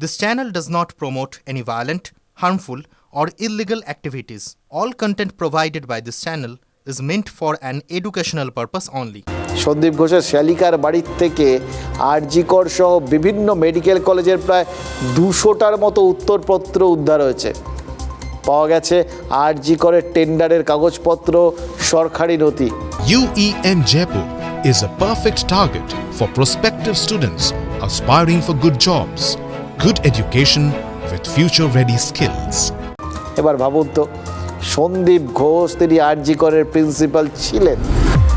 This channel does not promote any violent, harmful, or illegal activities. All content provided by this channel is meant for an educational purpose only. Sandeep ঘোষের শ্যালিকার বাড়ির থেকে আরজিকর সহ বিভিন্ন medical কলেজের প্রায় দুশোটার মতো উত্তরপত্র উদ্ধার হয়েছে পাওয়া গেছে আরজিকরের টেন্ডারের কাগজপত্র সরকারি নথি UEN Jaipur is a perfect target for prospective students aspiring for good jobs, good education with future ready skills. এবার ভাবুন তো, সন্দীপ ঘোষ তিনি আরজিকরের প্রিন্সিপাল ছিলেন।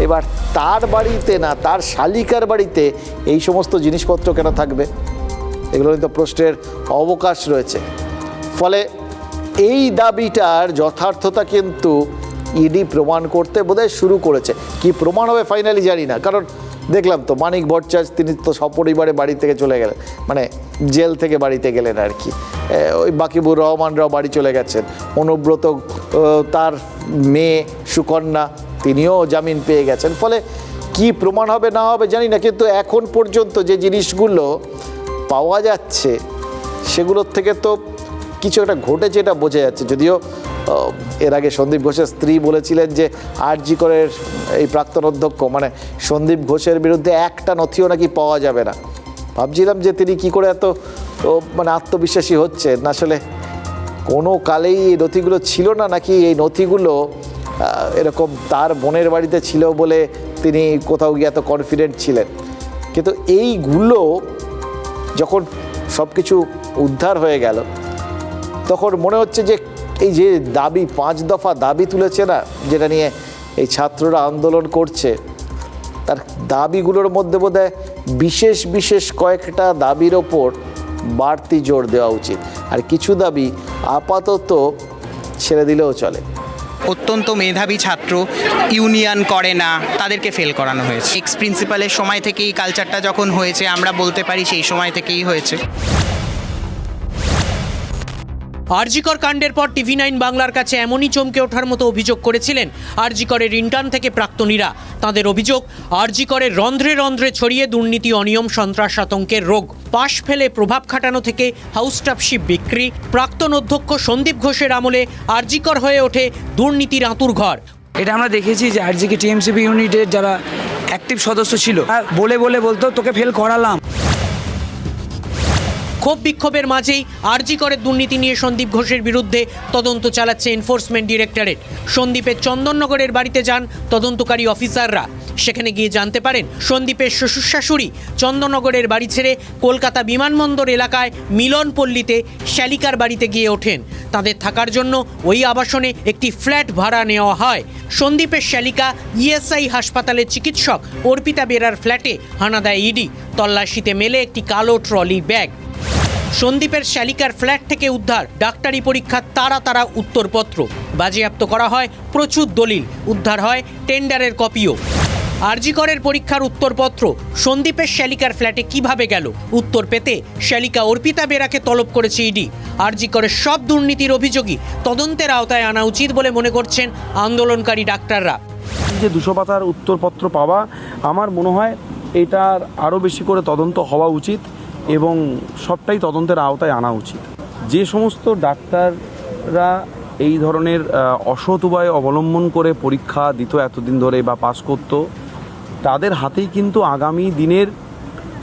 এবার তার বাড়িতে না, তার শালিকার বাড়িতে এই সমস্ত জিনিসপত্র কেন থাকবে? এগুলো কিন্তু প্রশ্নের অবকাশ রয়েছে। ফলে এই দাবিটার যথার্থতা কিন্তু ইডি প্রমাণ করতে বোধহয় শুরু করেছে। কি প্রমাণ হবে ফাইনালি জানি না, কারণ দেখলাম তো, মানিক ভট্টাচার্য, তিনি তো সপরিবারে বাড়ি থেকে চলে গেলেন মানে জেল থেকে বাড়িতে গেলেন আর কি। ওই বাকিবুর রহমানরাও বাড়ি চলে গেছেন। অনুব্রত তার মেয়ে সুকন্যা, তিনিও জামিন পেয়ে গেছেন। ফলে কি প্রমাণ হবে না হবে জানি না, কিন্তু এখন পর্যন্ত যে জিনিসগুলো পাওয়া যাচ্ছে, সেগুলোর থেকে তো কিছু একটা ঘটেছে, এটা বোঝা যাচ্ছে। যদিও এর আগে সন্দীপ ঘোষের স্ত্রী বলেছিলেন যে আরজি করের এই প্রাক্তন অধ্যক্ষ মানে সন্দীপ ঘোষের বিরুদ্ধে একটা নথিও নাকি পাওয়া যাবে না। ভাবছিলাম যে তিনি কি করে এত মানে আত্মবিশ্বাসী হচ্ছেন। আসলে কোনো কালেই এই নথিগুলো ছিল না, নাকি এই নথিগুলো এরকম তার বোনের বাড়িতে ছিল বলে তিনি কোথাও গিয়ে এত কনফিডেন্ট ছিলেন। কিন্তু এইগুলো যখন সব কিছু উদ্ধার হয়ে গেল, তখন মনে হচ্ছে যে এই যে দাবি, পাঁচ দফা দাবি তুলেছে না, যেটা নিয়ে এই ছাত্ররা আন্দোলন করছে, তার দাবিগুলোর মধ্যে বোধহয় বিশেষ বিশেষ কয়েকটা দাবির ওপর বাড়তি জোর দেওয়া উচিত। আর কিছু দাবি আপাতত ছেড়ে দিলেও চলে। অত্যন্ত মেধাবী ছাত্র, ইউনিয়ন করে না, তাদেরকে ফেল করানো হয়েছে। এক্স প্রিন্সিপালের সময় থেকেই কালচারটা যখন হয়েছে, আমরা বলতে পারি সেই সময় থেকেই হয়েছে। আরজিকর কাণ্ডের পর টিভি নাইন বাংলার কাছে এমনই চমকে ওঠার মতো অভিযোগ করেছিলেন আরজিকরের ইন্টার্ন থেকে প্রাক্তনীরা। তাদের অভিযোগ, আরজিকরের রন্ধ্রে রন্ধ্রে ছড়িয়ে দুর্নীতি, অনিয়ম, সন্ত্রাস, আতঙ্কের রোগ, পাশ ফেলে প্রভাব খাটানো থেকে হাউস স্টাফশিপ বিক্রি, প্রাক্তন অধ্যক্ষ সন্দীপ ঘোষের আমলে আরজিকর হয়ে ওঠে দুর্নীতির আঁতুর ঘর। এটা আমরা দেখেছি যে আরজিকে টিএমসিপি ইউনিটের যারা অ্যাক্টিভ সদস্য ছিল বলে বলে বলতো, তোকে ফেল করালাম। ক্ষোভ বিক্ষোভের মাঝেই আরজি করে দুর্নীতি নিয়ে সন্দীপ ঘোষের বিরুদ্ধে তদন্ত চালাচ্ছে এনফোর্সমেন্ট ডিরেক্টরেট সন্দীপের চন্দননগরের বাড়িতে যান তদন্তকারী অফিসাররা। সেখানে গিয়ে জানতে পারেন, সন্দীপের শ্বশুর শাশুড়ি চন্দননগরের বাড়ি ছেড়ে কলকাতা বিমানবন্দর এলাকায় মিলনপল্লীতে শ্যালিকার বাড়িতে গিয়ে ওঠেন। তাদের থাকার জন্য ওই আবাসনে একটি ফ্ল্যাট ভাড়া নেওয়া হয়। সন্দীপের শ্যালিকা ইএসআই হাসপাতালের চিকিৎসক অর্পিতা বেরার ফ্ল্যাটে হানা দেয় ইডি। তল্লাশিতে মেলে একটি কালো ট্রলি ব্যাগ। সন্দীপের শ্যালিকার ফ্ল্যাট থেকে উদ্ধার। ডাক্তারি পরীক্ষার তারা তারা উত্তরপত্র। বাজেয়াপ্ত করা হয়, প্রচুর দলিল। উদ্ধার হয়, টেন্ডারের কপিও। আরজিকরের পরীক্ষার উত্তরপত্র। সন্দীপের শ্যালিকার ফ্ল্যাটে কীভাবে গেল? উত্তর পেতে শ্যালিকা অর্পিতা বেরাকে তলব করেছে ইডি। আরজিকরের সব দুর্নীতির অভিযোগই তদন্তের আওতায় আনা উচিত বলে মনে করছেন আন্দোলনকারী ডাক্তাররা। যে দুশো পাতার উত্তরপত্র পাওয়া, আমার মনে হয় এটার আরও বেশি করে তদন্ত হওয়া উচিত। এবং সবটাই তদন্তের আওতায় আনা উচিত। যে সমস্ত ডাক্তাররা এই ধরনের অসৎ উপায় অবলম্বন করে পরীক্ষা দিত এতদিন ধরে বা পাস করতো তাদের হাতেই কিন্তু আগামী দিনের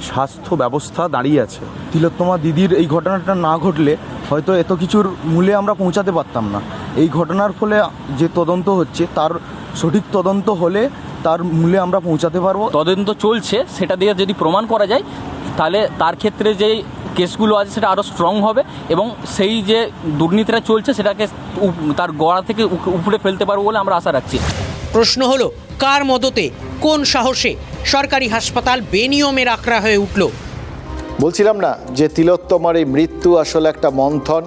স্বাস্থ্য ব্যবস্থা দাঁড়িয়ে আছে। তিলোত্তমা দিদির এই ঘটনাটা না ঘটলে হয়তো এত কিছুর মূলে আমরা পৌঁছাতে পারতাম না। এই ঘটনার ফলে যে তদন্ত হচ্ছে তার সঠিক তদন্ত হলে তার মূলে আমরা পৌঁছাতে পারব। তদন্ত চলছে সেটা দিয়ে যদি প্রমাণ করা যায় তাহলে তার ক্ষেত্রে যে কেসগুলো আছে সেটা আরও স্ট্রং হবে এবং সেই যে দুর্নীতিটা চলছে সেটাকে তার গড়া থেকে উপরে ফেলতে পারব বলে আমরা আশা রাখছি। প্রশ্ন হলো কার মদতে কোন সাহসে সরকারি হাসপাতাল বেনিয়মের আখড়া হয়ে উঠল? বলছিলাম না যে তিলোত্তমার এই মৃত্যু আসলে একটা মন্থন?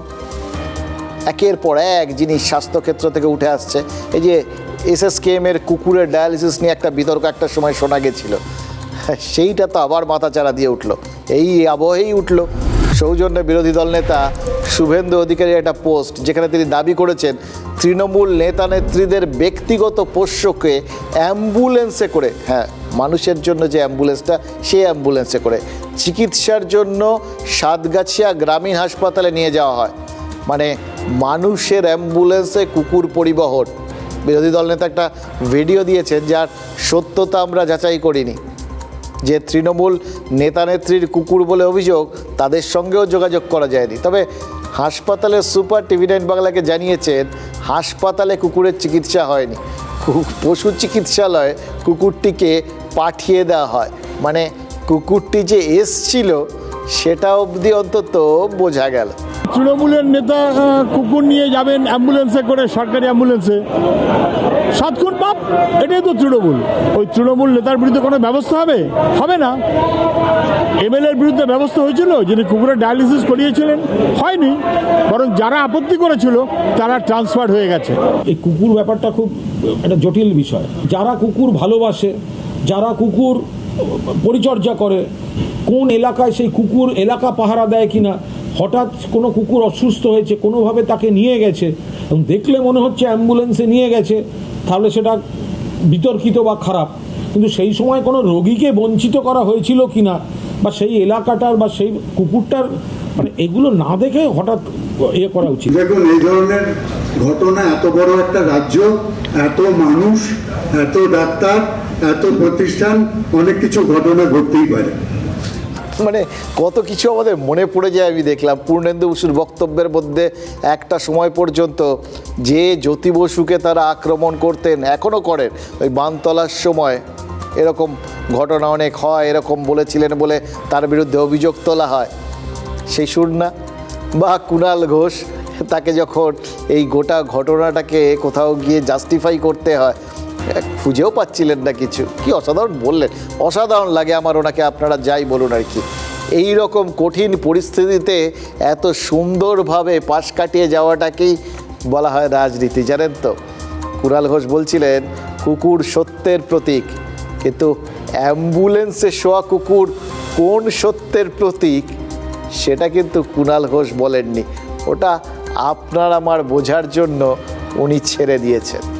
একের পর এক জিনিস স্বাস্থ্যক্ষেত্র থেকে উঠে আসছে এই যে এস এসএসকেএম এর কুকুরের ডায়ালিসিস নিয়ে একটা বিতর্ক একটা সময় শোনা গেছিল। সেইটা তো আবার মাথাচাড়া দিয়ে উঠল। এই আবহেই উঠল। সৌজন্য বিরোধী দল নেতা শুভেন্দু অধিকারীর একটা পোস্ট যেখানে তিনি দাবি করেছেন, তৃণমূল নেতা নেত্রীদের ব্যক্তিগত পোষ্যকে অ্যাম্বুলেন্সে করে হ্যাঁ মানুষের জন্য যে অ্যাম্বুলেন্সটা সেই অ্যাম্বুলেন্সে করে। চিকিৎসার জন্য সাতগাছিয়া গ্রামীণ হাসপাতালে নিয়ে যাওয়া হয়। মানে মানুষের অ্যাম্বুলেন্সে কুকুর পরিবহন। বিরোধী দল নেতা একটা ভিডিও দিয়েছেন, যার সত্যতা আমরা যাচাই করিনি। যে তৃণমূল নেতানেত্রীর কুকুর বলে অভিযোগ, তাদের সঙ্গেও যোগাযোগ করা যায়নি। তবে হাসপাতালের সুপার টিভি নাইন বাংলাকে জানিয়েছেন, হাসপাতালে কুকুরের চিকিৎসা হয়নি। পশু চিকিৎসালয়ে কুকুরটিকে পাঠিয়ে দেওয়া হয়। মানে কুকুরটি যে এসছিল, সেটা অবধি অন্তত বোঝা গেল। তৃণমূলের নেতা কুকুর নিয়ে যাবেন অ্যাম্বুলেন্সে করে, সরকারি অ্যাম্বুলেন্সে। সাত খুন পাপ, এটাই তো তৃণমূল। ওই তৃণমূল নেতার বিরুদ্ধে কোনো ব্যবস্থা হবে? হবে না। এমএলএর বিরুদ্ধে ব্যবস্থা হয়েছিল, যিনি কুকুরের ডায়ালিসিস করিয়েছিলেন। হয়নি, বরং যারা আপত্তি করেছিল, তারা ট্রান্সফার হয়ে গেছে। এই কুকুর ব্যাপারটা খুব একটা জটিল বিষয়। যারা কুকুর ভালোবাসে, যারা কুকুর পরিচর্যা করে, কোন এলাকায় সেই কুকুর এলাকা পাহারা দেয় কিনা হঠাৎ কোনো কুকুর অসুস্থ হয়েছে, কোনোভাবে তাকে নিয়ে গেছে, এবং দেখলে মনে হচ্ছে অ্যাম্বুলেন্সে নিয়ে গেছে, তাহলে সেটা বিতর্কিত বা খারাপ। কিন্তু সেই সময় কোনো রোগীকে বঞ্চিত করা হয়েছিল কি না বা সেই এলাকাটার বা সেই কুকুরটার মানে এগুলো না দেখে হঠাৎ ইয়ে করা উচিত। দেখুন, এই ধরনের ঘটনা এত বড় একটা রাজ্য, এত মানুষ, এত ডাক্তার, এত প্রতিষ্ঠান, অনেক কিছু ঘটনা ঘটতেই পারে। মানে কত কিছু আমাদের মনে পড়ে যায় আমি দেখলাম। পূর্ণেন্দু বসুর বক্তব্যের মধ্যে একটা সময় পর্যন্ত যে জ্যোতি বসুকে তারা আক্রমণ করতেন এখনও করেন, ওই বানতলার সময় এরকম ঘটনা অনেক হয়, এরকম বলেছিলেন বলে তার বিরুদ্ধে অভিযোগ তোলা হয়। সেই না বা কুণাল ঘোষ, তাকে যখন এই গোটা ঘটনাটাকে কোথাও গিয়ে জাস্টিফাই করতে হয় খুঁজেও পাচ্ছিলেন না কিছু। কি অসাধারণ বললেন। অসাধারণ লাগে আমার ওনাকে, আপনারা যাই বলুন আর কি। এই রকম কঠিন পরিস্থিতিতে এত সুন্দরভাবে পাশ কাটিয়ে যাওয়াটাকেই বলা হয় রাজনীতি, জানেন তো? কুণাল ঘোষ বলছিলেন, কুকুর সত্যের প্রতীক। কিন্তু অ্যাম্বুলেন্সে শোয়া কুকুর কোন সত্যের প্রতীক, সেটা কিন্তু কুণাল ঘোষ বলেননি। ওটা আপনার, আমার বোঝার জন্য উনি ছেড়ে দিয়েছেন।